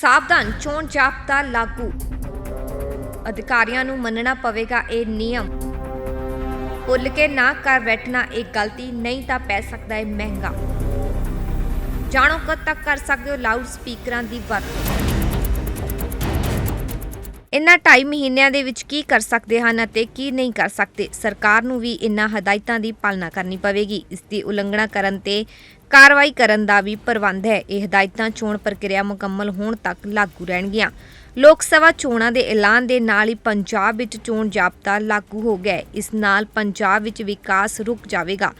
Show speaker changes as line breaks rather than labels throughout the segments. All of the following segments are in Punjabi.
ਸਾਵਧਾਨ ਚੋਣ ਜਾਬਤਾ ਲਾਗੂ। ਅਧਿਕਾਰੀਆਂ ਨੂੰ ਮੰਨਣਾ ਪਵੇਗਾ ਇਹ ਨਿਯਮ। ਭੁੱਲ ਕੇ ਨਾ ਕਰ ਬੈਠਣਾ ਇਹ ਗਲਤੀ, ਨਹੀਂ ਤਾਂ ਪੈ ਸਕਦਾ ਹੈ ਮਹਿੰਗਾ। ਜਾਣੋ ਕਦ ਤੱਕ ਕਰ ਸਕਦੇ ਹੋ ਲਾਊਡ ਸਪੀਕਰਾਂ ਦੀ ਵਰਤੋਂ। ਇਨ੍ਹਾਂ 2.5 ਮਹੀਨਿਆਂ ਦੇ ਵਿੱਚ ਕੀ ਕਰ ਸਕਦੇ ਹਨ ਅਤੇ ਕੀ ਨਹੀਂ ਕਰ ਸਕਦੇ? ਸਰਕਾਰ ਨੂੰ ਵੀ ਇਨ੍ਹਾਂ ਹਦਾਇਤਾਂ ਦੀ ਪਾਲਣਾ ਕਰਨੀ ਪਵੇਗੀ। ਇਸ ਦੀ ਉਲੰਘਣਾ ਕਰਨ ਤੇ ਕਾਰਵਾਈ ਕਰਨ ਦਾ ਵੀ ਪ੍ਰਬੰਧ ਹੈ। ਇਹ ਹਦਾਇਤਾਂ ਚੋਣ ਪ੍ਰਕਿਰਿਆ ਮੁਕੰਮਲ ਹੋਣ ਤੱਕ ਲਾਗੂ ਰਹਿਣਗੀਆਂ। ਲੋਕ ਸਭਾ ਚੋਣਾਂ ਦੇ ਐਲਾਨ ਦੇ ਨਾਲ ਹੀ ਪੰਜਾਬ ਵਿੱਚ ਚੋਣ ਜਾਬਤਾ ਲਾਗੂ ਹੋ ਗਿਆ ਇਸ ਨਾਲ ਪੰਜਾਬ ਵਿੱਚ ਵਿਕਾਸ ਰੁਕ ਜਾਵੇਗਾ।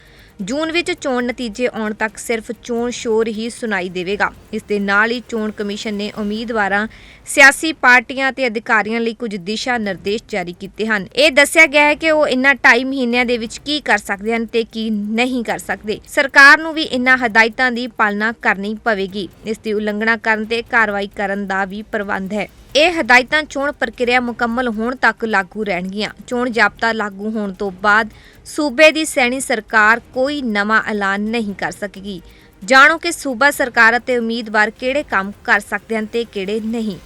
ਜੂਨ ਵਿੱਚ ਚੋਣ ਨਤੀਜੇ ਆਉਣ ਤੱਕ ਸਿਰਫ ਚੋਣ ਸ਼ੋਰ ਹੀ ਸੁਣਾਈ ਦੇਵੇਗਾ। ਇਸ ਦੇ ਨਾਲ ਹੀ ਚੋਣ ਕਮਿਸ਼ਨ ਨੇ ਉਮੀਦਵਾਰਾਂ, ਸਿਆਸੀ ਪਾਰਟੀਆਂ ਤੇ ਅਧਿਕਾਰੀਆਂ ਲਈ ਕੁਝ ਦਿਸ਼ਾ ਨਿਰਦੇਸ਼ ਜਾਰੀ ਕੀਤੇ ਹਨ। ਇਹ ਦੱਸਿਆ ਗਿਆ ਹੈ ਕਿ ਉਹ ਇਨ੍ਹਾਂ 2.5 ਮਹੀਨਿਆਂ ਦੇ ਵਿੱਚ ਕੀ ਕਰ ਸਕਦੇ ਹਨ ਤੇ ਕੀ ਨਹੀਂ ਕਰ ਸਕਦੇ। ਸਰਕਾਰ ਨੂੰ ਵੀ ਇਨ੍ਹਾਂ ਹਦਾਇਤਾਂ ਦੀ ਪਾਲਣਾ ਕਰਨੀ ਪਵੇਗੀ। ਇਸ ਦੀ ਉਲੰਘਣਾ ਕਰਨ ਤੇ ਕਾਰਵਾਈ ਕਰਨ ਦਾ ਵੀ ਪ੍ਰਬੰਧ ਹੈ। ਇਹ ਹਦਾਇਤਾਂ ਚੋਣ ਪ੍ਰਕਿਰਿਆ ਮੁਕੰਮਲ ਹੋਣ ਤੱਕ ਲਾਗੂ ਰਹਿਣਗੀਆਂ। ਚੋਣ ਜਾਬਤਾ ਲਾਗੂ ਹੋਣ ਤੋਂ ਬਾਅਦ ਸੂਬੇ ਦੀ ਸੈਣੀ ਸਰਕਾਰ ਕੋਈ ਨਵਾਂ ਐਲਾਨ ਨਹੀਂ ਕਰ ਸਕੇਗੀ। ਜਾਣੋ ਕਿ ਸੂਬਾ ਸਰਕਾਰ ਅਤੇ ਉਮੀਦਵਾਰ ਕਿਹੜੇ ਕੰਮ ਕਰ ਸਕਦੇ ਹਨ ਤੇ ਕਿਹੜੇ ਨਹੀਂ।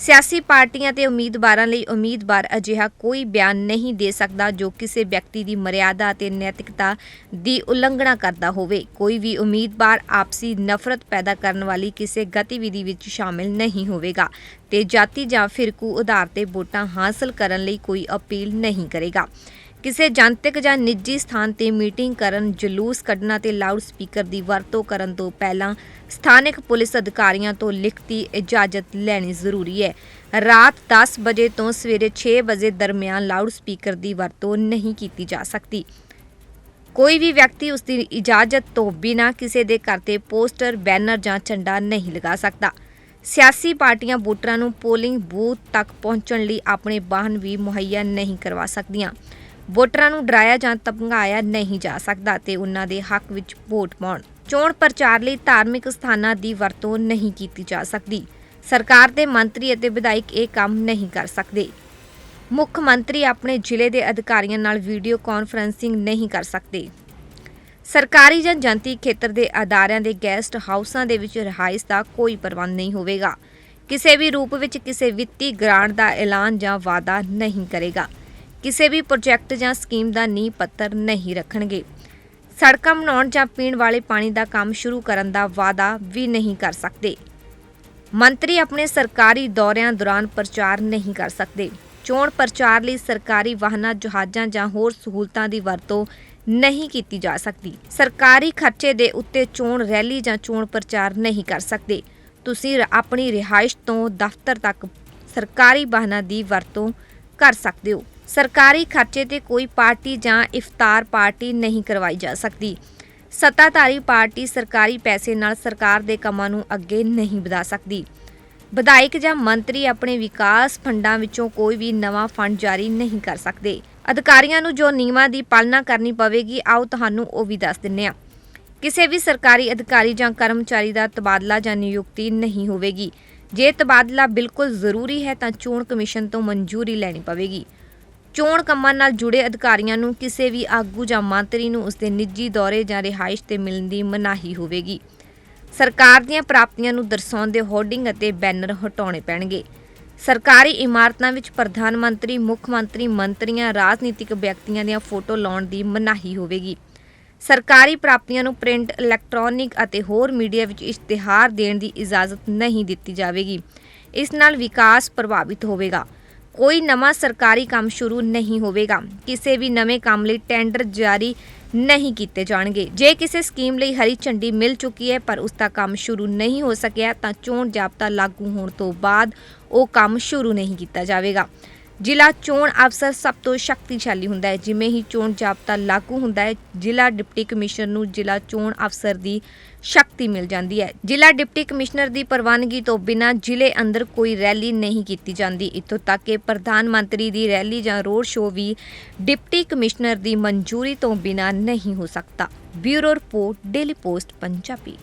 ਸਿਆਸੀ ਪਾਰਟੀਆਂ ਤੇ ਉਮੀਦਵਾਰਾਂ ਲਈ ਉਮੀਦਵਾਰ ਅਜਿਹਾ ਕੋਈ ਬਿਆਨ ਨਹੀਂ ਦੇ ਸਕਦਾ ਜੋ ਕਿਸੇ ਵਿਅਕਤੀ ਦੀ ਮਰਿਆਦਾ ਅਤੇ ਨੈਤਿਕਤਾ ਦੀ ਉਲੰਘਣਾ ਕਰਦਾ ਹੋਵੇ। ਕੋਈ ਵੀ ਉਮੀਦਵਾਰ ਆਪਸੀ ਨਫ਼ਰਤ ਪੈਦਾ ਕਰਨ ਵਾਲੀ ਕਿਸੇ ਗਤੀਵਿਧੀ ਵਿੱਚ ਸ਼ਾਮਿਲ ਨਹੀਂ ਹੋਵੇਗਾ ਤੇ ਜਾਤੀ ਜਾਂ ਫਿਰਕੂ ਆਧਾਰ ਤੇ ਵੋਟਾਂ ਹਾਸਲ ਕਰਨ ਲਈ ਕੋਈ ਅਪੀਲ ਨਹੀਂ ਕਰੇਗਾ। ਕਿਸੇ ਜਨਤਕ ਜਾਂ ਨਿੱਜੀ ਸਥਾਨ ਤੇ ਮੀਟਿੰਗ ਕਰਨ, ਜਲੂਸ ਕੱਢਣਾ ਤੇ ਲਾਊਡ ਸਪੀਕਰ ਦੀ ਵਰਤੋਂ ਕਰਨ ਤੋਂ ਪਹਿਲਾਂ ਸਥਾਨਕ ਪੁਲਿਸ ਅਧਿਕਾਰੀਆਂ ਤੋਂ ਲਿਖਤੀ ਇਜਾਜ਼ਤ ਲੈਣੀ ਜ਼ਰੂਰੀ ਹੈ। ਰਾਤ 10 ਵਜੇ ਤੋਂ ਸਵੇਰੇ 6 ਵਜੇ ਦਰਮਿਆਨ ਲਾਊਡ ਸਪੀਕਰ ਦੀ ਵਰਤੋਂ ਨਹੀਂ ਕੀਤੀ ਜਾ ਸਕਦੀ। ਕੋਈ ਵੀ ਵਿਅਕਤੀ ਉਸ ਦੀ ਇਜਾਜ਼ਤ ਤੋਂ ਬਿਨਾਂ ਕਿਸੇ ਦੇ ਘਰ ਤੇ ਪੋਸਟਰ, ਬੈਨਰ ਜਾਂ ਝੰਡਾ ਨਹੀਂ ਲਗਾ ਸਕਦਾ। ਸਿਆਸੀ ਪਾਰਟੀਆਂ ਵੋਟਰਾਂ ਨੂੰ ਪੋਲਿੰਗ ਬੂਥ ਤੱਕ ਪਹੁੰਚਣ ਲਈ ਆਪਣੇ ਵਾਹਨ ਵੀ ਮੁਹੱਈਆ ਨਹੀਂ ਕਰਵਾ ਸਕਦੀਆਂ। ਵੋਟਰਾਂ ਨੂੰ ਡਰਾਇਆ ਜਾਂ ਧਮਕਾਇਆ ਨਹੀਂ ਜਾ ਸਕਦਾ ਤੇ ਉਹਨਾਂ ਦੇ ਹੱਕ ਵਿੱਚ ਵੋਟ ਪਾਉਣ। ਚੋਣ ਪ੍ਰਚਾਰ ਲਈ ਧਾਰਮਿਕ ਸਥਾਨਾਂ ਦੀ ਵਰਤੋਂ ਨਹੀਂ ਕੀਤੀ ਜਾ ਸਕਦੀ। ਸਰਕਾਰ ਦੇ ਮੰਤਰੀ ਅਤੇ ਵਿਧਾਇਕ ਇਹ ਕੰਮ ਨਹੀਂ ਕਰ ਸਕਦੇ। ਮੁੱਖ ਮੰਤਰੀ ਆਪਣੇ ਜ਼ਿਲ੍ਹੇ ਦੇ ਅਧਿਕਾਰੀਆਂ ਨਾਲ ਵੀਡੀਓ ਕਾਨਫਰੰਸਿੰਗ ਨਹੀਂ ਕਰ ਸਕਦੇ। ਸਰਕਾਰੀ ਜਾਂ ਜਨਤੀ ਖੇਤਰ ਦੇ ਅਦਾਰਿਆਂ ਦੇ ਗੈਸਟ ਹਾਊਸਾਂ ਦੇ ਵਿੱਚ ਰਿਹਾਇਸ਼ ਦਾ ਕੋਈ ਪ੍ਰਬੰਧ ਨਹੀਂ ਹੋਵੇਗਾ। ਕਿਸੇ ਵੀ ਰੂਪ ਵਿੱਚ ਕਿਸੇ ਵਿੱਤੀ ਗ੍ਰਾਂਟ ਦਾ ਐਲਾਨ ਜਾਂ ਵਾਅਦਾ ਨਹੀਂ ਕਰੇਗਾ। ਕਿਸੇ ਵੀ ਪ੍ਰੋਜੈਕਟ ਜਾਂ ਸਕੀਮ ਦਾ ਨੀਂਹ ਪੱਤਰ ਨਹੀਂ ਰੱਖਣਗੇ। ਸੜਕਾਂ ਬਣਾਉਣ ਜਾਂ ਪੀਣ ਵਾਲੇ ਪਾਣੀ ਦਾ ਕੰਮ ਸ਼ੁਰੂ ਕਰਨ ਦਾ ਵਾਅਦਾ ਵੀ ਨਹੀਂ ਕਰ ਸਕਦੇ। ਮੰਤਰੀ ਆਪਣੇ ਸਰਕਾਰੀ ਦੌਰਿਆਂ ਦੌਰਾਨ ਪ੍ਰਚਾਰ ਨਹੀਂ ਕਰ ਸਕਦੇ। ਚੋਣ ਪ੍ਰਚਾਰ ਲਈ ਸਰਕਾਰੀ ਵਾਹਨਾਂ, ਜਹਾਜ਼ਾਂ ਜਾਂ ਹੋਰ ਸਹੂਲਤਾਂ ਦੀ ਵਰਤੋਂ ਨਹੀਂ ਕੀਤੀ ਜਾ ਸਕਦੀ। ਸਰਕਾਰੀ ਖਰਚੇ ਦੇ ਉੱਤੇ ਚੋਣ ਰੈਲੀ ਜਾਂ ਚੋਣ ਪ੍ਰਚਾਰ ਨਹੀਂ ਕਰ ਸਕਦੇ। ਤੁਸੀਂ ਆਪਣੀ ਰਿਹਾਇਸ਼ ਤੋਂ ਦਫ਼ਤਰ ਤੱਕ ਸਰਕਾਰੀ ਵਾਹਨਾਂ ਦੀ ਵਰਤੋਂ ਕਰ ਸਕਦੇ ਹੋ। ਸਰਕਾਰੀ ਖਰਚੇ ਤੇ ਕੋਈ ਪਾਰਟੀ ਜਾਂ ਇਫਤਾਰ ਪਾਰਟੀ ਨਹੀਂ ਕਰਵਾਈ ਜਾ ਸਕਦੀ। ਸੱਤਾਧਾਰੀ ਪਾਰਟੀ ਸਰਕਾਰੀ ਪੈਸੇ ਨਾਲ ਸਰਕਾਰ ਦੇ ਕੰਮਾਂ ਨੂੰ ਅੱਗੇ ਨਹੀਂ ਵਧਾ ਸਕਦੀ। ਵਿਧਾਇਕ ਜਾਂ ਮੰਤਰੀ ਆਪਣੇ ਵਿਕਾਸ ਫੰਡਾਂ ਵਿੱਚੋਂ ਕੋਈ ਵੀ ਨਵਾਂ ਫੰਡ ਜਾਰੀ ਨਹੀਂ ਕਰ ਸਕਦੇ। ਅਧਿਕਾਰੀਆਂ ਨੂੰ ਜੋ ਨਿਯਮਾਂ ਦੀ ਪਾਲਣਾ ਕਰਨੀ ਪਵੇਗੀ, ਆਓ ਤੁਹਾਨੂੰ ਉਹ ਵੀ ਦੱਸ ਦਿੰਨੇ ਆ ਕਿਸੇ ਵੀ ਸਰਕਾਰੀ ਅਧਿਕਾਰੀ ਜਾਂ ਕਰਮਚਾਰੀ ਦਾ ਤਬਾਦਲਾ ਜਾਂ ਨਿਯੁਕਤੀ ਨਹੀਂ ਹੋਵੇਗੀ। ਜੇ ਤਬਾਦਲਾ ਬਿਲਕੁਲ ਜ਼ਰੂਰੀ ਹੈ ਤਾਂ ਚੋਣ ਕਮਿਸ਼ਨ ਤੋਂ ਮਨਜ਼ੂਰੀ ਲੈਣੀ ਪਵੇਗੀ। ਚੋਣ ਕੰਮਾਂ ਨਾਲ ਜੁੜੇ ਅਧਿਕਾਰੀਆਂ ਨੂੰ ਕਿਸੇ ਵੀ ਆਗੂ ਜਾਂ ਮੰਤਰੀ ਨੂੰ ਉਸਦੇ ਨਿੱਜੀ ਦੌਰੇ ਜਾਂ ਰਿਹਾਇਸ਼ ਤੇ ਮਿਲਣ ਦੀ ਮਨਾਹੀ ਹੋਵੇਗੀ। ਸਰਕਾਰ ਦੀਆਂ ਪ੍ਰਾਪਤੀਆਂ ਨੂੰ ਦਰਸਾਉਂਦੇ ਹੋਰਡਿੰਗ ਅਤੇ ਬੈਨਰ ਹਟਾਉਣੇ ਪੈਣਗੇ। ਸਰਕਾਰੀ ਇਮਾਰਤਾਂ ਵਿੱਚ ਪ੍ਰਧਾਨ ਮੰਤਰੀ, ਮੁੱਖ ਮੰਤਰੀ, ਮੰਤਰੀਆਂ, ਰਾਜਨੀਤਿਕ ਵਿਅਕਤੀਆਂ ਦੀਆਂ ਫੋਟੋ ਲਾਉਣ ਦੀ ਮਨਾਹੀ ਹੋਵੇਗੀ। ਸਰਕਾਰੀ ਪ੍ਰਾਪਤੀਆਂ ਨੂੰ ਪ੍ਰਿੰਟ, ਇਲੈਕਟ੍ਰੋਨਿਕ ਅਤੇ ਹੋਰ ਮੀਡੀਆ ਵਿੱਚ ਇਸ਼ਤਿਹਾਰ ਦੇਣ ਦੀ ਇਜਾਜ਼ਤ ਨਹੀਂ ਦਿੱਤੀ ਜਾਵੇਗੀ। ਇਸ ਨਾਲ ਵਿਕਾਸ ਪ੍ਰਭਾਵਿਤ ਹੋਵੇਗਾ। ਕੋਈ ਨਵਾਂ ਸਰਕਾਰੀ ਕੰਮ ਸ਼ੁਰੂ ਨਹੀਂ ਹੋਵੇਗਾ। ਕਿਸੇ ਵੀ ਨਵੇਂ ਕੰਮ ਲਈ ਟੈਂਡਰ ਜਾਰੀ ਨਹੀਂ ਕੀਤੇ ਜਾਣਗੇ। ਜੇ ਕਿਸੇ ਸਕੀਮ ਲਈ ਹਰੀ ਝੰਡੀ ਮਿਲ ਚੁੱਕੀ ਹੈ, ਪਰ ਉਸ ਦਾ ਕੰਮ ਸ਼ੁਰੂ ਨਹੀਂ ਹੋ ਸਕਿਆ, ਤਾਂ ਚੋਣ ਜਾਬਤਾ ਲਾਗੂ ਹੋਣ ਤੋਂ ਬਾਅਦ ਉਹ ਕੰਮ ਸ਼ੁਰੂ ਨਹੀਂ ਕੀਤਾ ਜਾਵੇਗਾ। ਜ਼ਿਲ੍ਹਾ ਚੋਣ ਅਫਸਰ ਸਭ ਤੋਂ ਸ਼ਕਤੀਸ਼ਾਲੀ ਹੁੰਦਾ ਹੈ, ਜਿਵੇਂ ਹੀ ਚੋਣ ਜਾਬਤਾ ਲਾਗੂ ਹੁੰਦਾ ਹੈ, ਜ਼ਿਲ੍ਹਾ ਡਿਪਟੀ ਕਮਿਸ਼ਨਰ ਨੂੰ ਜ਼ਿਲ੍ਹਾ ਚੋਣ ਅਫਸਰ ਦੀ ਸ਼ਕਤੀ ਮਿਲ ਜਾਂਦੀ ਹੈ। ਜ਼ਿਲ੍ਹਾ ਡਿਪਟੀ ਕਮਿਸ਼ਨਰ ਦੀ ਪ੍ਰਵਾਨਗੀ ਤੋਂ ਬਿਨਾਂ ਜ਼ਿਲ੍ਹੇ ਅੰਦਰ ਕੋਈ ਰੈਲੀ ਨਹੀਂ ਕੀਤੀ ਜਾਂਦੀ। ਇੱਥੋਂ ਤੱਕ ਕਿ ਪ੍ਰਧਾਨ ਮੰਤਰੀ ਦੀ ਰੈਲੀ ਜਾਂ ਰੋਡ ਸ਼ੋਅ ਵੀ ਡਿਪਟੀ ਕਮਿਸ਼ਨਰ ਦੀ ਮਨਜ਼ੂਰੀ ਤੋਂ ਬਿਨਾਂ ਨਹੀਂ ਹੋ ਸਕਦਾ। Bureau report, daily post, Punjabi.